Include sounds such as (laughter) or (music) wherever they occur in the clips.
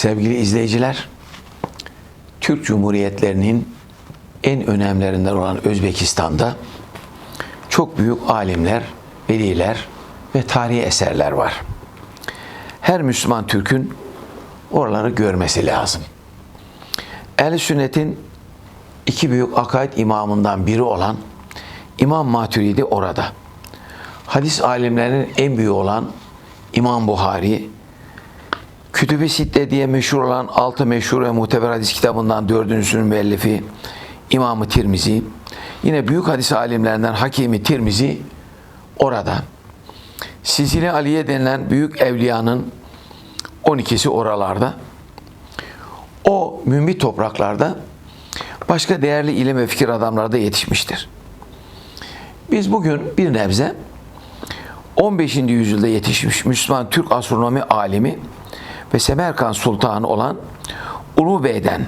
Sevgili izleyiciler, Türk Cumhuriyetlerinin en önemlilerinden olan Özbekistan'da çok büyük alimler, veliler ve tarihi eserler var. Her Müslüman Türk'ün oraları görmesi lazım. Ehl-i Sünnet'in iki büyük akaid imamından biri olan İmam Maturidi orada. Hadis alimlerinin en büyüğü olan İmam Buhari, Kütüb-i Sitte diye meşhur olan altı meşhur ve muteber hadis kitabından dördüncüsünün müellifi İmam-ı Tirmizi, yine büyük hadis alimlerinden Hakimi Tirmizi orada. Sizili Aliye denilen büyük evliyanın 12'si oralarda. O mümbit topraklarda başka değerli ilim ve fikir adamları da yetişmiştir. Biz bugün bir nebze 15. yüzyılda yetişmiş Müslüman Türk astronomi alimi ve Semerkant Sultanı olan Ulu Bey'den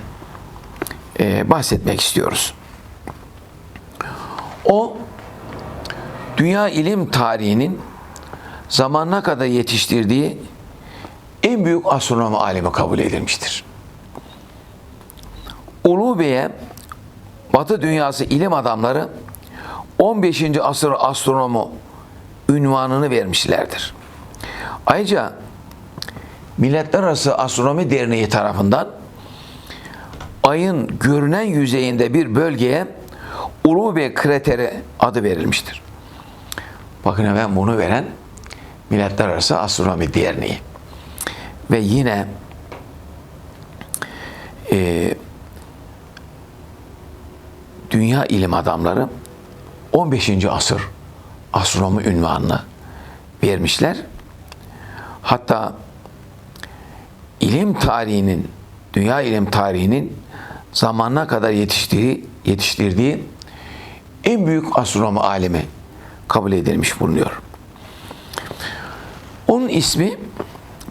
e, bahsetmek istiyoruz. O dünya ilim tarihinin zamanına kadar yetiştirdiği en büyük astronomi alimi kabul edilmiştir. Ulu Bey'e Batı dünyası ilim adamları 15. asır astronomu ünvanını vermişlerdir. Ayrıca Milletler Arası Astronomi Derneği tarafından ayın görünen yüzeyinde bir bölgeye Ulube krateri adı verilmiştir. Bakın hemen bunu veren Milletler Arası Astronomi Derneği. Ve yine e, dünya ilim adamları 15. asır astronomi ünvanını vermişler. Hatta ilim tarihinin, dünya ilim tarihinin zamanına kadar yetiştiği, yetiştirdiği en büyük astronomi alemi kabul edilmiş bulunuyor. Onun ismi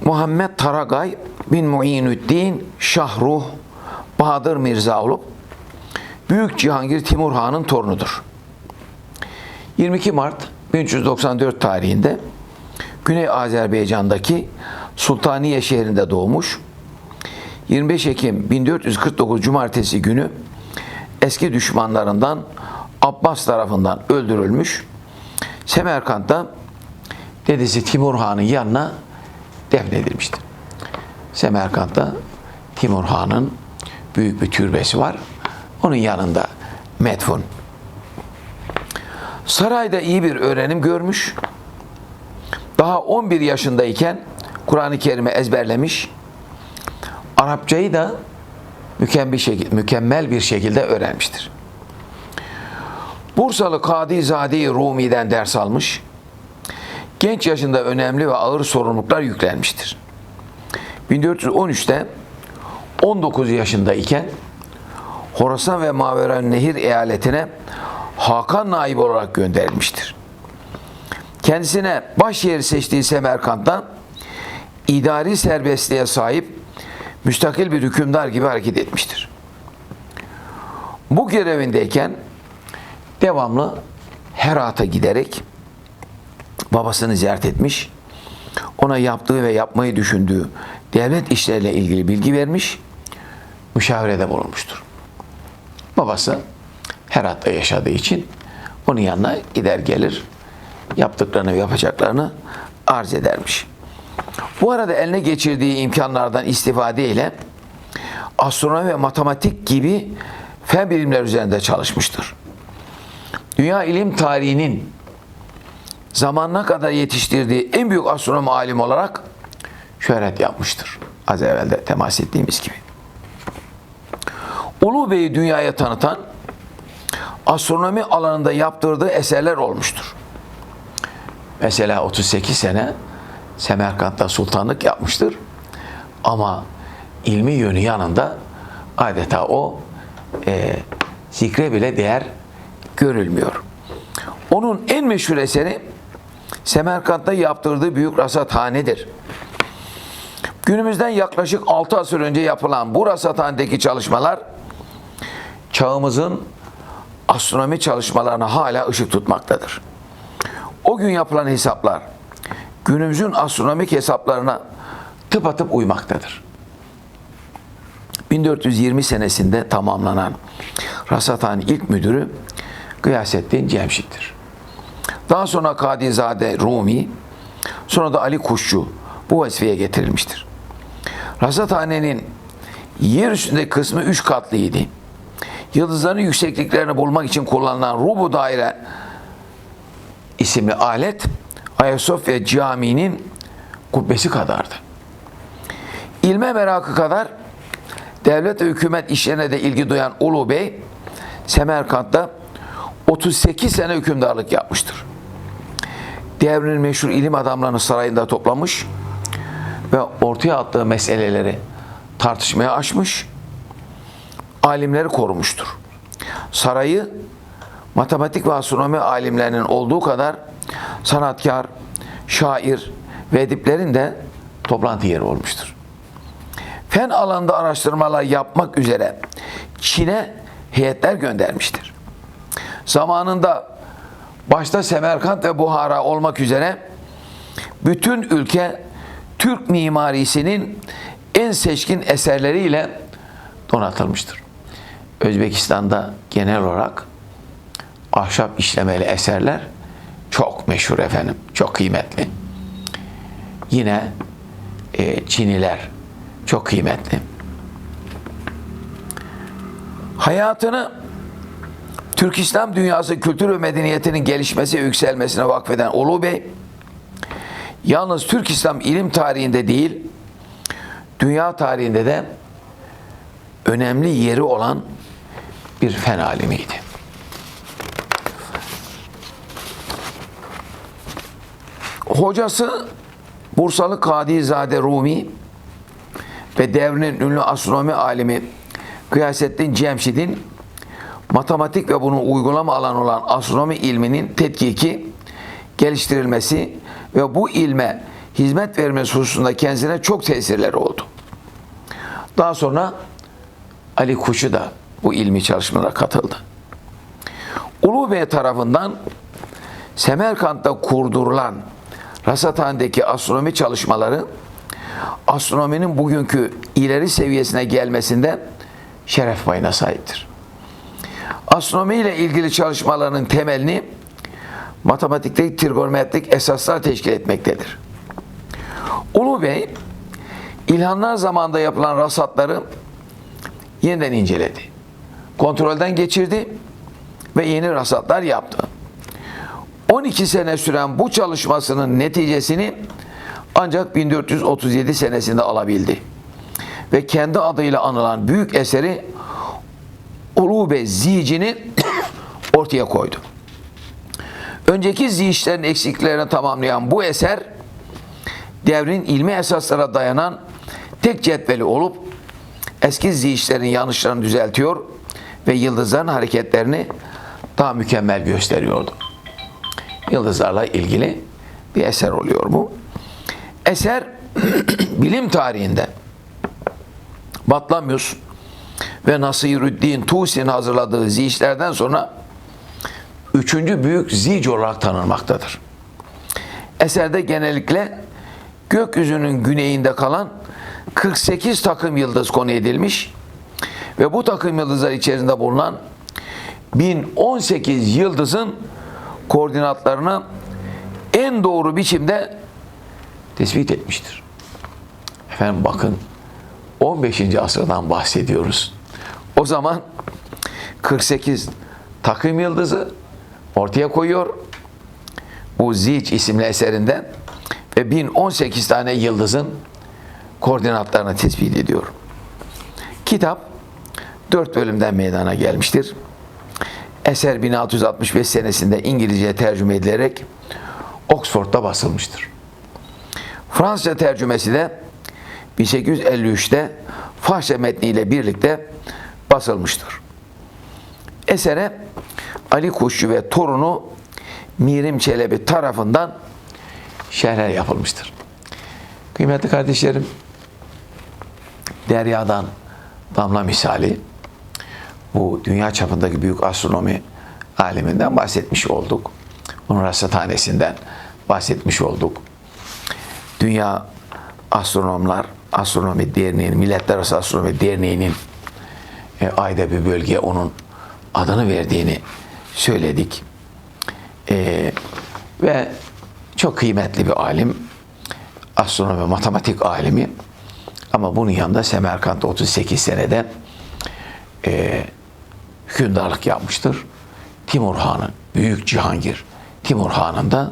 Muhammed Taragay bin Muinüddin Şahruh Bahadır Mirza olup Büyük Cihangir Timur Han'ın torunudur. 22 Mart 1394 tarihinde Güney Azerbaycan'daki Sultaniye şehrinde doğmuş. 25 Ekim 1449 Cumartesi günü eski düşmanlarından Abbas tarafından öldürülmüş. Semerkant'ta dedesi Timur Han'ın yanına defnedilmiştir. Semerkant'ta Timur Han'ın büyük bir türbesi var. Onun yanında metfun. Sarayda iyi bir öğrenim görmüş. Daha 11 yaşındayken Kur'an-ı Kerim'i ezberlemiş. Arapçayı da mükemmel bir, şekilde, mükemmel bir şekilde öğrenmiştir. Bursalı Kadi Zade Rumi'den ders almış. Genç yaşında önemli ve ağır sorumluluklar yüklenmiştir. 1413'te 19 yaşındayken Horasan ve Maveren Nehir eyaletine Hakan naib olarak gönderilmiştir. Kendisine baş yeri seçtiği Semerkant'ta idari serbestliğe sahip müstakil bir hükümdar gibi hareket etmiştir. Bu görevindeyken devamlı Herat'a giderek babasını ziyaret etmiş, ona yaptığı ve yapmayı düşündüğü devlet işleriyle ilgili bilgi vermiş, müşavirede bulunmuştur. Babası Herat'ta yaşadığı için onun yanına gider gelir, yaptıklarını yapacaklarını arz edermiş. Bu arada eline geçirdiği imkanlardan istifade ile astronomi ve matematik gibi fen bilimler üzerinde çalışmıştır. Dünya ilim tarihinin zamanına kadar yetiştirdiği en büyük astronom alim olarak şöhret yapmıştır. Az evvel de temas ettiğimiz gibi. Ulu Bey'i dünyaya tanıtan astronomi alanında yaptırdığı eserler olmuştur. Mesela 38 sene Semerkant'ta sultanlık yapmıştır. Ama ilmi yönü yanında adeta o e, zikre bile değer görülmüyor. Onun en meşhur eseri Semerkant'ta yaptırdığı büyük rasathanedir. Günümüzden yaklaşık 6 asır önce yapılan bu rasathanedeki çalışmalar çağımızın astronomi çalışmalarına hala ışık tutmaktadır. O gün yapılan hesaplar günümüzün astronomik hesaplarına tıpatıp uymaktadır. 1420 senesinde tamamlanan Rasathane'nin ilk müdürü Gıyasettin Cemşit'tir. Daha sonra Kadizade Rumi, sonra da Ali Kuşçu bu vazifeye getirilmiştir. Rasathane'nin yer üstünde kısmı üç katlıydı. Yıldızların yüksekliklerini bulmak için kullanılan rubu daire isimli alet Ayasofya Camii'nin kubbesi kadardı. İlme merakı kadar devlet ve hükümet işlerine de ilgi duyan Ulu Bey Semerkant'ta 38 sene hükümdarlık yapmıştır. Devrinin meşhur ilim adamlarını sarayında toplamış ve ortaya attığı meseleleri tartışmaya açmış, alimleri korumuştur. Sarayı matematik ve astronomi alimlerinin olduğu kadar sanatkar, şair ve ediplerin de toplantı yeri olmuştur. Fen alanda araştırmalar yapmak üzere Çin'e heyetler göndermiştir. Zamanında başta Semerkant ve Buhara olmak üzere bütün ülke Türk mimarisinin en seçkin eserleriyle donatılmıştır. Özbekistan'da genel olarak ahşap işlemeli eserler çok meşhur efendim, çok kıymetli. Yine e, Çiniler çok kıymetli. Hayatını Türk İslam dünyası kültür ve medeniyetinin gelişmesi ve yükselmesine vakfeden Ulu Bey, yalnız Türk İslam ilim tarihinde değil, dünya tarihinde de önemli yeri olan bir fen alimiydi. Hocası Bursalı Kadizade Rumi ve devrinin ünlü astronomi alimi Gıyasettin Cemşid'in matematik ve bunun uygulama alanı olan astronomi ilminin tetkiki, geliştirilmesi ve bu ilme hizmet vermesi hususunda kendisine çok tesirleri oldu. Daha sonra Ali Kuşu da bu ilmi çalışmalara katıldı. Ulu Bey tarafından Semerkant'ta kurdurulan Rasathane'deki astronomi çalışmaları astronominin bugünkü ileri seviyesine gelmesinde şeref payına sahiptir. Astronomi ile ilgili çalışmaların temelini matematikte trigonometrik esaslar teşkil etmektedir. Ulu Bey, İlhanlar zamanında yapılan rasatları yeniden inceledi. Kontrolden geçirdi ve yeni rasatlar yaptı. 12 sene süren bu çalışmasının neticesini ancak 1437 senesinde alabildi. Ve kendi adıyla anılan büyük eseri Ulube Zici'ni (coughs) ortaya koydu. Önceki ziyişlerin eksiklerini tamamlayan bu eser devrin ilmi esaslara dayanan tek cetveli olup eski ziyişlerin yanlışlarını düzeltiyor ve yıldızların hareketlerini daha mükemmel gösteriyordu. Yıldızlarla ilgili bir eser oluyor bu. Eser (clears throat) bilim tarihinde Batlamyus ve Nasirüddin Tusi'nin hazırladığı ziyişlerden sonra üçüncü büyük zic olarak tanınmaktadır. Eserde genellikle gökyüzünün güneyinde kalan 48 takım yıldız konu edilmiş ve bu takım yıldızlar içerisinde bulunan 1018 yıldızın koordinatlarını en doğru biçimde tespit etmiştir. Efendim bakın 15. asırdan bahsediyoruz. O zaman 48 takım yıldızı ortaya koyuyor. Bu Zic isimli eserinde ve 1018 tane yıldızın koordinatlarını tespit ediyor. Kitap 4 bölümden meydana gelmiştir. Eser 1665 senesinde İngilizce tercüme edilerek Oxford'da basılmıştır. Fransızca tercümesi de 1853'te Fahşe metniyle birlikte basılmıştır. Esere Ali Kuşçu ve torunu Mirim Çelebi tarafından şerhler yapılmıştır. Kıymetli kardeşlerim, deryadan damla misali bu dünya çapındaki büyük astronomi aleminden bahsetmiş olduk. Onun rasathanesinden bahsetmiş olduk. Dünya Astronomlar Astronomi Derneği'nin, Milletler Arası Astronomi Derneği'nin e, ayda bir bölgeye onun adını verdiğini söyledik. E, ve çok kıymetli bir alim, astronomi, matematik alimi. Ama bunun yanında Semerkant'ta 38 senede e, hükümdarlık yapmıştır. Timur Han'ı, Büyük Cihangir Timur Han'ın da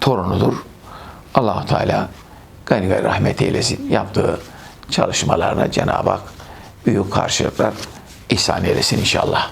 torunudur. allah Teala gani gani rahmet eylesin. Yaptığı çalışmalarına Cenab-ı Hak büyük karşılıklar ihsan eylesin inşallah.